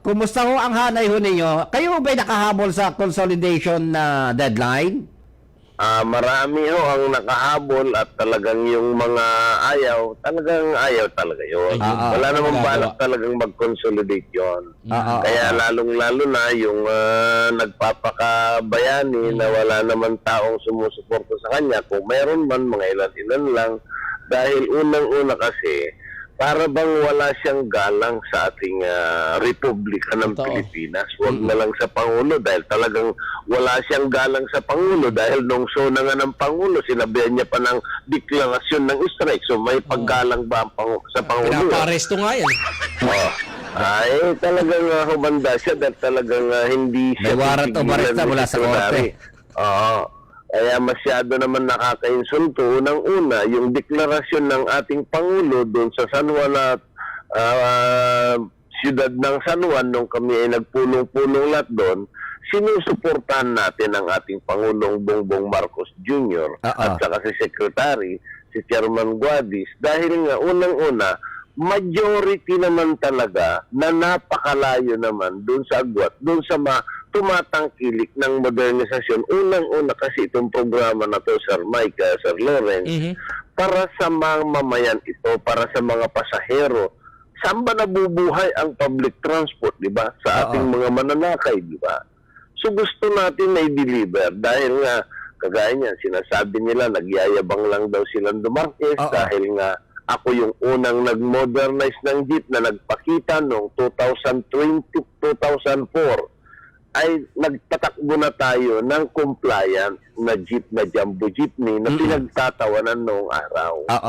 Kumusta ho ang hanay ho ninyo? Kayo ba'y nakahabol sa consolidation na deadline? Ah, marami ho ang nakahabol at talagang yung mga ayaw, talagang ayaw talaga yun. Ah, ah, Wala namang magagawa. balak talagang mag-consolidate yun. Ah, ah, Kaya ah. lalong-lalo na yung ah, nagpapakabayani na wala naman taong sumusuporta sa kanya. Kung meron man, mga ilan-ilan lang. Dahil unang-una kasi, para bang wala siyang galang sa ating ah, Republika ng Totoo. Pilipinas. Huwag na lang sa Pangulo dahil talagang wala siyang galang sa Pangulo dahil nung show na nga ng Pangulo, sinabihan niya pa ng deklarasyon ng strike. So may paggalang ba ang Pangu- sa Pangulo? Pinaparesto nga yan. Oh. Ay, talagang uh, humanda siya dahil talagang ah, hindi siya May warrant ni mula sa korte. Oo. Kaya masyado naman nakakainsulto. Unang-una, yung deklarasyon ng ating Pangulo doon sa San Juan at ah, siyudad ng San Juan nung kami ay nagpulong-pulong lahat doon, sinusuportahan natin ang ating Pangulong Bongbong Marcos Jr. Ah, ah. at saka si Secretary, si Chairman Guadis, dahil nga unang-una, majority naman talaga na napakalayo naman doon sa agwat, doon sa ma tumatangkilik ng modernisasyon. Unang-una kasi itong programa na to, Sir Mike, uh, Sir Lawrence, Mhm. para sa mga mamayan ito, para sa mga pasahero. Saan ba nabubuhay ang public transport, di ba? Sa ating mga mananakay, di ba? So gusto natin na i-deliver dahil nga, kagaya niyan, sinasabi nila, nagyayabang lang daw silang Dumartes Oo. dahil nga ako yung unang nag-modernize ng jeep na nagpakita noong 2020-2004 ay nagtatakbo na tayo ng compliant na jeep na jumbo jeepney na pinagtatawanan noong araw. Oo.